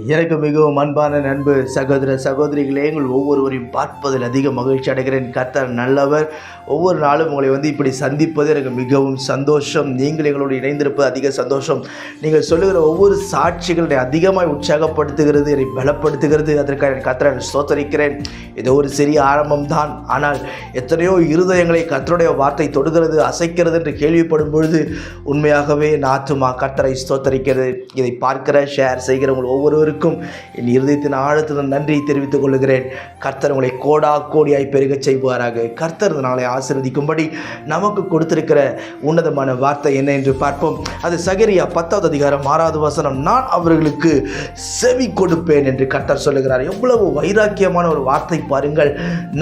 எனக்கு மிகவும் அன்பான நண்பு சகோதர சகோதரிகளே உங்கள் ஒவ்வொருவரையும் பார்ப்பதில் அதிக மகிழ்ச்சி அடைகிறேன். கர்த்தர் நல்லவர். ஒவ்வொரு நாளும் உங்களை வந்து இப்படி சந்திப்பது எனக்கு மிகவும் சந்தோஷம். நீங்கள் எங்களோடு இணைந்திருப்பது அதிக சந்தோஷம். நீங்கள் சொல்லுகிற ஒவ்வொரு சாட்சிகளை அதிகமாக உற்சாகப்படுத்துகிறது என்னை பலப்படுத்துகிறது. அதற்காக என் கர்த்தரை சோத்தரிக்கிறேன் ஸ்தோத்தரிக்கிறேன். இது ஒரு சிறிய ஆரம்பம் தான். ஆனால் எத்தனையோ இருதயங்களை கர்த்தருடைய வார்த்தை தொடுகிறது அசைக்கிறது என்று கேள்விப்படும் பொழுது உண்மையாகவே நாத்துமா கத்தரை கர்த்தரை ஸ்தோத்தரிக்கிறது. இதை பார்க்கிற ஷேர் செய்கிற உங்கள் ஒவ்வொருவருக்கும் என் இருதயத்தின் ஆழத்துடன் நன்றியை தெரிவித்துக் கொள்கிறேன். கர்த்தர் உங்களை கோடா கோடியாய் பெருகச் செய்வாராக. கர்த்தர் நாளை ஆசிர்வதிக்கும்படி நமக்கு கொடுத்திருக்கிற உன்னதமான வார்த்தை என்ன என்று பார்ப்போம். அது சகரியா பத்தாவது அதிகாரம் ஆறாவது வசனம். நான் அவர்களுக்கு செவி கொடுப்பேன் என்று கர்த்தர் சொல்லுகிறார். எவ்வளவு வைராக்கியமான ஒரு வார்த்தை பாருங்கள்.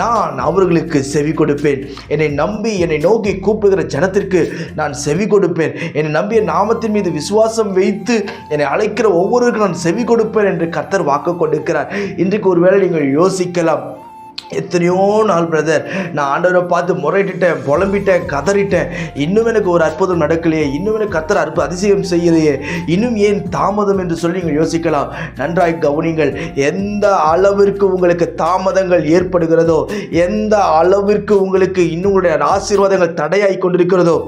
நான் அவர்களுக்கு செவி கொடுப்பேன். என்னை நம்பி என்னை நோக்கி கூப்பிடுகிற ஜனத்திற்கு நான் செவி கொடுப்பேன். என்னை நம்பிய நாமத்தின் மீது விசுவாசம் வைத்து என்னை அழைக்கிற ஒவ்வொருவருக்கும் நான் செவி கொடுப்பேன் என்று கர்த்தர் வாக்கு கொடுக்கிறார். இன்றைக்கு ஒருவேளை நீங்கள் யோசிக்கலாம். எத்தனையோ நாள் பிரதர் நான் ஆண்டவரை பார்த்து முறையிட்டுட்டேன் புலம்பிட்டேன் கதறிட்டேன். இன்னும் எனக்கு ஒரு அற்புதம் நடக்கலையே. இன்னும் எனக்கு கத்தர் அற்பு அதிசயம் செய்யலையே. இன்னும் ஏன் தாமதம் என்று சொல்லி நீங்கள் யோசிக்கலாம். நன்றாய் கவனிங்கள் எந்த அளவிற்கு உங்களுக்கு தாமதங்கள் ஏற்படுகிறதோ எந்த அளவிற்கு உங்களுக்கு இன்னும் உங்களுடைய ஆசீர்வாதங்கள் தடையாய் கொண்டிருக்கிறதோ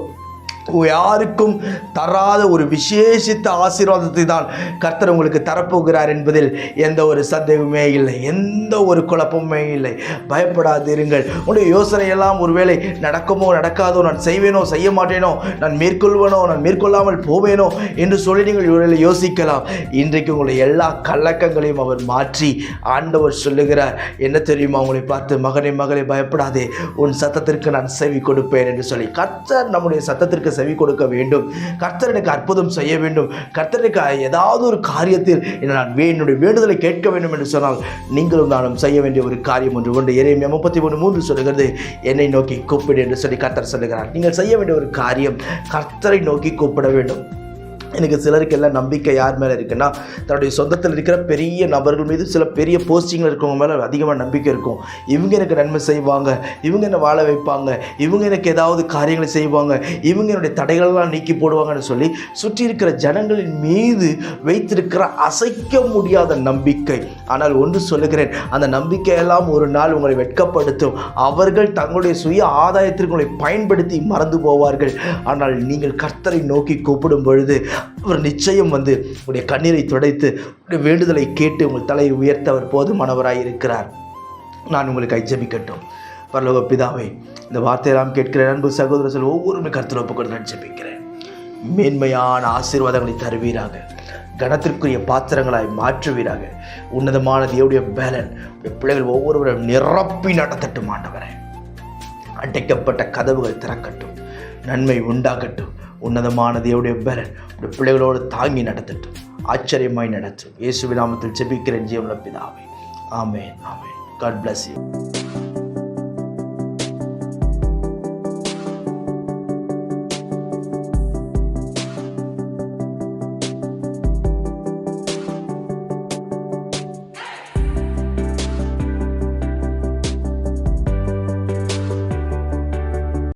யாருக்கும் தராத ஒரு விசேஷித்த ஆசீர்வாதத்தை தான் கர்த்தர் உங்களுக்கு தரப்போகிறார் என்பதில் எந்த ஒரு சந்தேகமே இல்லை. எந்த ஒரு குழப்பமுமே இல்லை. பயப்படாதிருங்கள். உங்களுடைய யோசனையெல்லாம் ஒருவேளை நடக்குமோ நடக்காதோ நான் செய்வேனோ செய்ய மாட்டேனோ நான் மேற்கொள்வேனோ நான் மேற்கொள்ளாமல் போவேனோ என்று சொல்லி நீங்கள் இவர்களை யோசிக்கலாம். இன்றைக்கு உங்களுடைய எல்லா கலக்கங்களையும் அவர் மாற்றி ஆண்டவர் சொல்லுகிறார். என்ன தெரியுமா? உங்களை பார்த்து மகனே மகளே பயப்படாதே. உன் சத்தத்திற்கு நான் செவி கொடுப்பேன் என்று சொல்லி. கர்த்தர் நம்முடைய சத்தத்திற்கு செவி கொடுக்க வேண்டும். கர்த்தர் எனக்கு அற்புதம் செய்ய வேண்டும். கர்த்தருக்கு ஏதாவது ஒரு காரியத்தில் என்னை நான் வே- என்னுடைய வேண்டுதலை கேட்க வேண்டும் என்று சொன்னால் நீங்களும் நானும் செய்ய வேண்டிய ஒரு காரியம் ஒன்று உண்டு. இறைமையா முப்பத்தி மூணு மூன்று சொல்லுகிறது என்னை நோக்கி கூப்பிடு என்று சொல்லி கர்த்தர் சொல்லுகிறார். நீங்கள் செய்ய வேண்டிய ஒரு காரியம் கர்த்தரை நோக்கி கூப்பிட வேண்டும். எனக்கு சிலருக்கு எல்லாம் நம்பிக்கை யார் மேலே இருக்குன்னா தன்னுடைய சொந்தத்தில் இருக்கிற பெரிய நபர்கள் மீது சில பெரிய போஸ்டிங்கில் இருக்கவங்க மேலே அதிகமாக நம்பிக்கை இருக்கும். இவங்க எனக்கு நன்மை செய்வாங்க இவங்க என்னை வாழ வைப்பாங்க இவங்க எனக்கு ஏதாவது காரியங்களை செய்வாங்க இவங்க என்னுடைய தடைகளெல்லாம் நீக்கி போடுவாங்கன்னு சொல்லி சுற்றி இருக்கிற ஜனங்களின் மீது வைத்திருக்கிற அசைக்க முடியாத நம்பிக்கை. ஆனால் ஒன்று சொல்லுகிறேன் அந்த நம்பிக்கையெல்லாம் ஒரு நாள் உங்களை வெட்கப்படுத்தும். அவர்கள் தங்களுடைய சுய ஆதாயத்திற்கு உங்களை பயன்படுத்தி மறந்து போவார்கள். ஆனால் நீங்கள் கர்த்தரை நோக்கி கூப்பிடும் பொழுது அவர் நிச்சயம் வந்து உங்களுடைய கண்ணீரை துடைத்து உங்களுடைய வேண்டுதலை கேட்டு உங்கள் தலையை உயர்த்த அவர் போதுமானவராய் இருக்கிறார். நான் உங்களுக்கு ஜெபிக்கட்டும் பரலோக பிதாவை இந்த வார்த்தையெல்லாம் கேட்கிற அன்பு சகோதரர்கள் ஒவ்வொருமே கருத்தில் ஒப்புக்கொண்டு நான் ஜெபிக்கிறேன். மேன்மையான ஆசீர்வாதங்களை தருவீராக. கணத்திற்குரிய பாத்திரங்களாய் மாற்றுவீராக. உன்னதமான தேவடைய பேலன் பிள்ளைகள் ஒவ்வொருவரும் நிரப்பி நடத்தட்டும் ஆண்டவரை. அடைக்கப்பட்ட கதவுகள் திறக்கட்டும். நன்மை உண்டாகட்டும். உன்னதமான தேவடைய பேரன் உடைய பிள்ளைகளோடு தாங்கி நடத்தட்டும். ஆச்சரியமாய் நடத்தும். இயேசு நாமத்தில் ஜெபிக்கிறேன் ஜீவன பிதாவே. ஆமென் ஆமென். God bless you